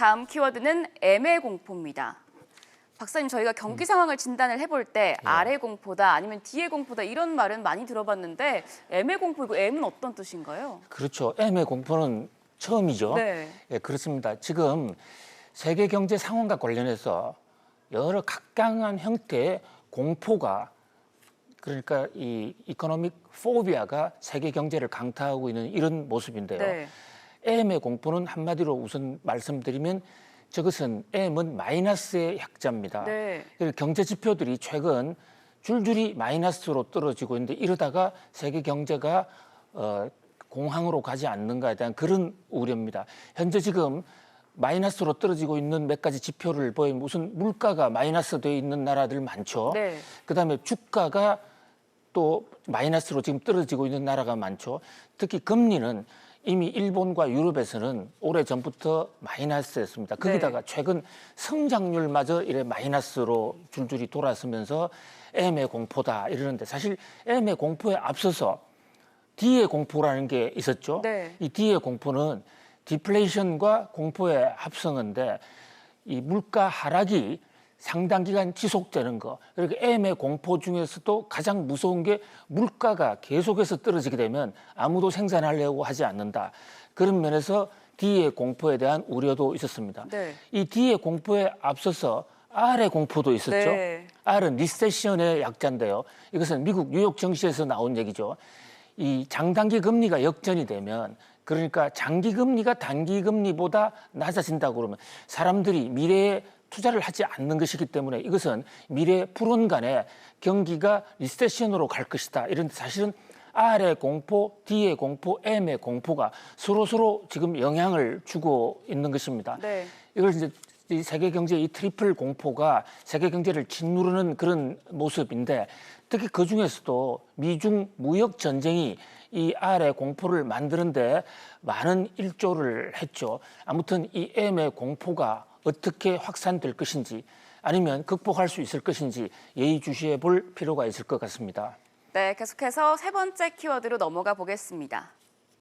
다음 키워드는 애매 공포입니다. 박사님 저희가 경기 상황을 진단을 해볼 때 아래 공포다 아니면 뒤에 공포다 이런 말은 많이 들어봤는데 애매 공포 이거 M은 어떤 뜻인가요? 그렇죠. M의 공포는 처음이죠. 네. 예, 그렇습니다. 지금 세계 경제 상황과 관련해서 여러 각각한 형태의 공포가 그러니까 이 이코노믹 포비아가 세계 경제를 강타하고 있는 이런 모습인데요. 네. M의 공포는 한마디로 우선 말씀드리면 저것은 M은 마이너스의 약자입니다. 네. 경제 지표들이 최근 줄줄이 마이너스로 떨어지고 있는데 이러다가 세계 경제가 어, 공황으로 가지 않는가에 대한 그런 우려입니다. 현재 지금 마이너스로 떨어지고 있는 몇 가지 지표를 보면 무슨 물가가 마이너스 되어 있는 나라들 많죠. 네. 그다음에 주가가 또 마이너스로 지금 떨어지고 있는 나라가 많죠. 특히 금리는 이미 일본과 유럽에서는 오래 전부터 마이너스였습니다. 거기다가 최근 성장률마저 이래 마이너스로 줄줄이 돌아서면서 M의 공포다 이러는데 사실 M의 공포에 앞서서 D의 공포라는 게 있었죠. 네. 이 D의 공포는 디플레이션과 공포의 합성인데 이 물가 하락이 상당 기간 지속되는 거. 그리고 M의 공포 중에서도 가장 무서운 게 물가가 계속해서 떨어지게 되면 아무도 생산하려고 하지 않는다. 그런 면에서 D의 공포에 대한 우려도 있었습니다. 네. 이 D의 공포에 앞서서 R의 공포도 있었죠. 네. R은 리세션의 약자인데요. 이것은 미국 뉴욕 증시에서 나온 얘기죠. 이 장단기 금리가 역전이 되면 그러니까 장기 금리가 단기 금리보다 낮아진다고 그러면 사람들이 미래에 투자를 하지 않는 것이기 때문에 이것은 미래 불온간에 경기가 리세션으로 갈 것이다. 이런 사실은 R의 공포, D의 공포, M의 공포가 서로 서로 지금 영향을 주고 있는 것입니다. 네. 이걸 이제 이 세계 경제 이 트리플 공포가 세계 경제를 짓누르는 그런 모습인데 특히 그 중에서도 미중 무역 전쟁이 이 R의 공포를 만드는데 많은 일조를 했죠. 아무튼 이 M의 공포가 어떻게 확산될 것인지 아니면 극복할 수 있을 것인지 예의주시해 볼 필요가 있을 것 같습니다. 네, 계속해서 세 번째 키워드로 넘어가 보겠습니다.